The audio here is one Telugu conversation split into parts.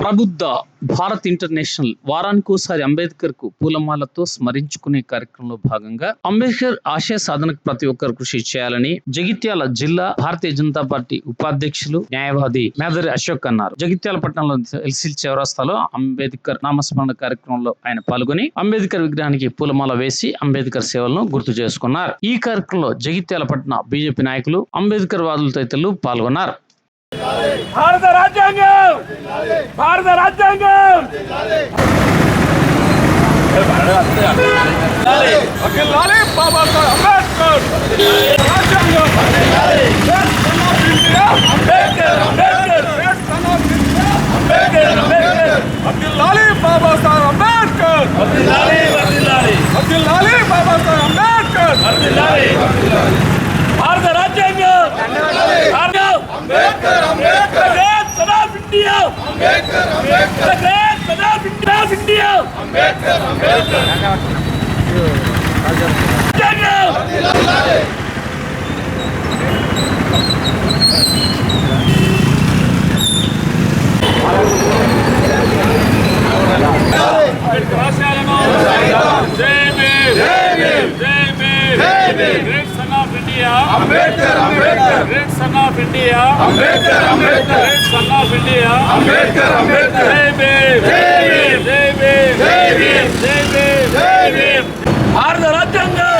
ప్రబుద్ధ భారత్ ఇంటర్నేషనల్ వారానికోసారి అంబేద్కర్కు పూలమాలతో స్మరించుకునే కార్యక్రమంలో భాగంగా అంబేద్కర్ ఆశయ సాధనకు ప్రతి ఒక్కరు కృషి చేయాలని జగిత్యాల జిల్లా భారతీయ జనతా పార్టీ ఉపాధ్యక్షులు న్యాయవాది మేదరి అశోక్ అన్నారు. జగిత్యాల పట్టణంలో ఎల్సిల్ చౌరస్తాలో అంబేద్కర్ నామస్మరణ కార్యక్రమంలో ఆయన పాల్గొని అంబేద్కర్ విగ్రహానికి పూలమాల వేసి అంబేద్కర్ సేవలను గుర్తు చేసుకున్నారు. ఈ కార్యక్రమంలో జగిత్యాల పట్టణ బీజేపీ నాయకులు అంబేద్కర్ వాదుల తదితరులు పాల్గొన్నారు. భారత రాజ్యాంగం భారత రాజ్యాంగం అఖిలాలి బాబాసాహెబ్ అంబేద్కర్ రాజ్యాంగం అంబేద్కర్ అంబేద్కర్ అంబేద్కర్ అంబేద్కర్ అఖిలాలి బాబాసాహెబ్ అంబేద్కర్ అఖిలాలి బాబాసాహెబ్ అంబేద్కర్ భారత రాజ్యాంగం రాజ్యాంగం Ambedkar Ambedkar great son of India Ambedkar Ambedkar great son of India India Ambedkar Ambedkar రాజ్యాంగం అంబేద్కర్ ఆశయాలను జై భీమ్ జై భీమ్ జై భీమ్ జై Bhim great son of India Ambedkar Ambedkar great son of India Ambedkar Ambedkar great son of India Ambedkar Ambedkar జై భీమ్ జై భీమ్. జై భీమ్ జై భీమ్. జై భీమ్ జై భీమ్. భారత రాజ్యాంగం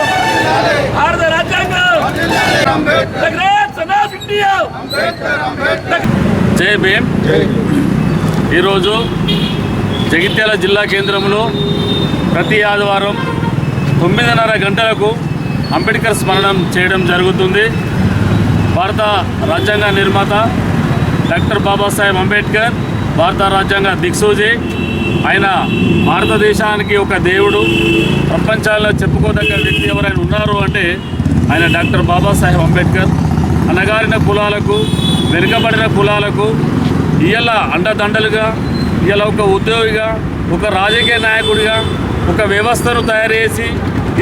భారత రాజ్యాంగం Ambedkar the great son of India Ambedkar Ambedkar జై భీమ్. ఈరోజు జగిత్యాల జిల్లా కేంద్రంలో ప్రతి ఆదివారం తొమ్మిదిన్నర గంటలకు అంబేద్కర్ స్మరణం చేయడం జరుగుతుంది. భారత రాజ్యాంగ నిర్మాత డాక్టర్ బాబాసాహెబ్ అంబేద్కర్ భారత రాజ్యాంగ దిక్సూజి ఆయన భారతదేశానికి ఒక దేవుడు. ప్రపంచాల్లో చెప్పుకోదగ్గ వ్యక్తి ఎవరైనా ఉన్నారు అంటే ఆయన డాక్టర్ బాబాసాహెబ్ అంబేద్కర్ అనగారిన కులాలకు వెనుకబడిన కులాలకు ఇవాళ అండదండలుగా ఇవాళ ఒక ఉద్యోగిగా ఒక రాజకీయ నాయకుడిగా ఒక వ్యవస్థను తయారు చేసి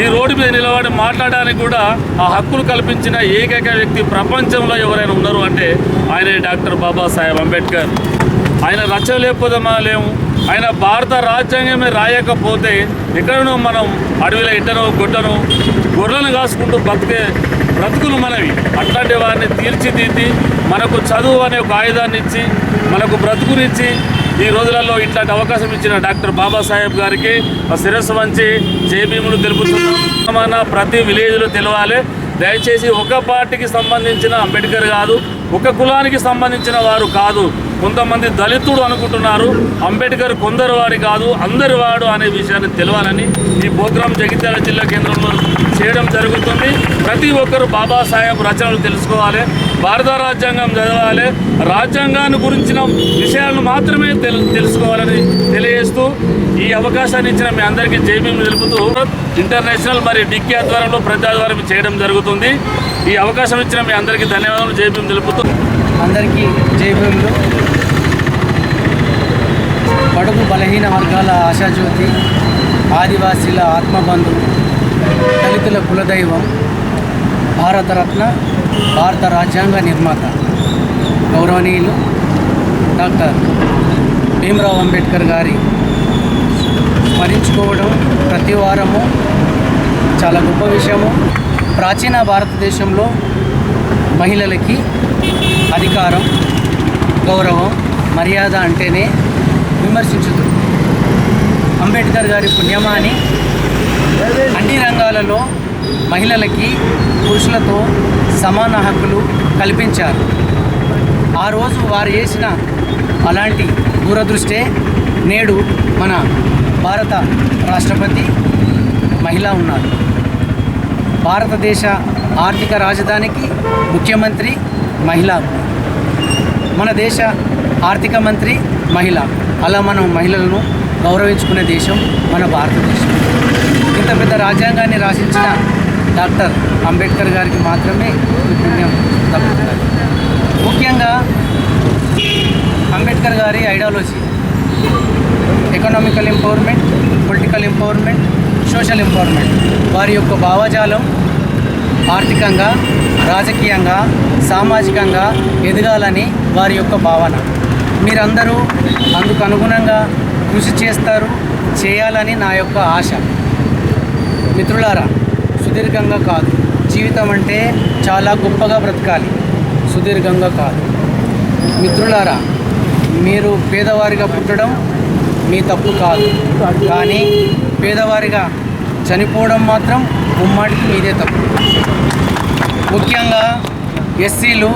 ఈ రోడ్డు మీద నిలబడి మాట్లాడడానికి కూడా ఆ హక్కులు కల్పించిన ఏకైక వ్యక్తి ప్రపంచంలో ఎవరైనా ఉన్నారు అంటే ఆయనే డాక్టర్ బాబాసాహెబ్ అంబేద్కర్. ఆయన రచలేకపోదామా లేము ఆయన భారత రాజ్యాంగమే రాయకపోతే ఎక్కడనో మనం అడవిలో ఇట్టనో గుడ్డనో గొర్రెలను కాసుకుంటూ బతికే బ్రతుకులు మనవి. అట్లాంటి వారిని తీర్చిదిద్ది మనకు చదువు అనే ఒక ఆయుధాన్ని ఇచ్చి మనకు బ్రతుకునిచ్చి ఈ రోజులలో ఇట్లాంటి అవకాశం ఇచ్చిన డాక్టర్ బాబాసాహెబ్ గారికి శిరస్సు వంచి జేబీములు తెలుపుతున్నాం ప్రతి విలేజ్లో తెలవాలి. దయచేసి ఒక పార్టీకి సంబంధించిన అంబేద్కర్ కాదు ఒక కులానికి సంబంధించిన వారు కాదు. కొంతమంది దళితుడు అనుకుంటున్నారు. అంబేద్కర్ కొందరు వాడి కాదు అందరి వాడు అనే విషయాన్ని తెలవాలని ఈ ప్రోగ్రాం జగిత్యాల జిల్లా కేంద్రంలో చేయడం జరుగుతుంది. ప్రతి ఒక్కరు బాబాసాహెబ్ రచనలు తెలుసుకోవాలి భారత రాజ్యాంగం చదవాలి రాజ్యాంగాన్ని గురించిన విషయాలను మాత్రమే తెలు తెలుసుకోవాలని తెలియజేస్తూ ఈ అవకాశాన్ని ఇచ్చిన మీ అందరికీ జేబీ తెలుపుతూ ఇంటర్నేషనల్ మరియు డిక్కీ ఆధ్వర్యంలో ప్రతి చేయడం జరుగుతుంది. ఈ అవకాశం ఇచ్చిన మీ అందరికీ ధన్యవాదాలు జేబీ తెలుపుతూ. అందరికీ జయభీములు బడుగు బలహీన వర్గాల ఆశాజ్యోతి ఆదివాసీల ఆత్మబంధు దళితుల కులదైవం భారతరత్న భారత రాజ్యాంగ నిర్మాత. గౌరవనీయులు డాక్టర్ భీమరావు అంబేద్కర్ గారి స్మరించుకోవడం ప్రతి వారము చాలా గొప్ప విషయము. ప్రాచీన భారతదేశంలో మహిళలకి అధికారం గౌరవం మర్యాద అంటేనే విమర్శించుదు అంబేద్కర్ గారి పుణ్యమాని అన్ని రంగాలలో మహిళలకి పురుషులతో సమాన హక్కులు కల్పించారు. ఆ రోజు వారు చేసిన అలాంటి దూరదృష్టే నేడు మన భారత రాష్ట్రపతి మహిళ ఉన్నారు. భారతదేశ ఆర్థిక రాజధానికి ముఖ్యమంత్రి మహిళ. మన దేశ ఆర్థిక మంత్రి మహిళ. అలా మనం మహిళలను గౌరవించుకునే దేశం మన భారతదేశం. ఇంత పెద్ద రాజ్యాంగాన్ని రాసించిన డాక్టర్ అంబేద్కర్ గారికి మాత్రమే పుణ్యం దక్కుతున్నది ముఖ్యంగా అంబేద్కర్ గారి ideology. Economical empowerment political empowerment social empowerment. వారి యొక్క భావజాలం ఆర్థికంగా రాజకీయంగా సామాజికంగా ఎదగాలని వారి యొక్క భావన. మీరందరూ అందుకు అనుగుణంగా కృషి చేస్తారు చేయాలని నా యొక్క ఆశ. మిత్రులారా సుదీర్ఘంగా కాదు. జీవితం అంటే చాలా గొప్పగా బ్రతకాలి. సుదీర్ఘంగా కాదు. మిత్రులారా మీరు పేదవారిగా పుట్టడం మీ తప్పు కాదు. కానీ పేదవారిగా చనిపోవడం మాత్రం ముమ్మాటికి మీదే తప్పు. ముఖ్యంగా ఎస్సీలు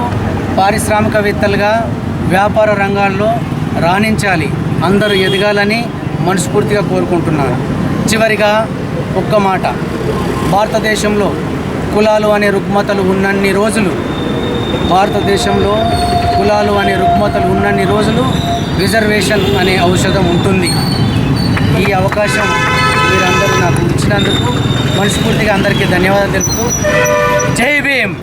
పారిశ్రామికవేత్తలుగా వ్యాపార రంగాల్లో రాణించాలి. అందరూ ఎదగాలని మనస్ఫూర్తిగా కోరుకుంటున్నాను. చివరిగా ఒక్క మాట. భారతదేశంలో కులాలు అనే రుగ్మతలు ఉన్నన్ని రోజులు భారతదేశంలో కులాలు అనే రుగ్మతలు ఉన్నన్ని రోజులు రిజర్వేషన్ అనే ఔషధం ఉంటుంది. ఈ అవకాశం మీరందరూ నాకు ఇచ్చినందుకు మనస్ఫూర్తిగా అందరికీ ధన్యవాదాలు తెలుపుతూ జై భీమ్!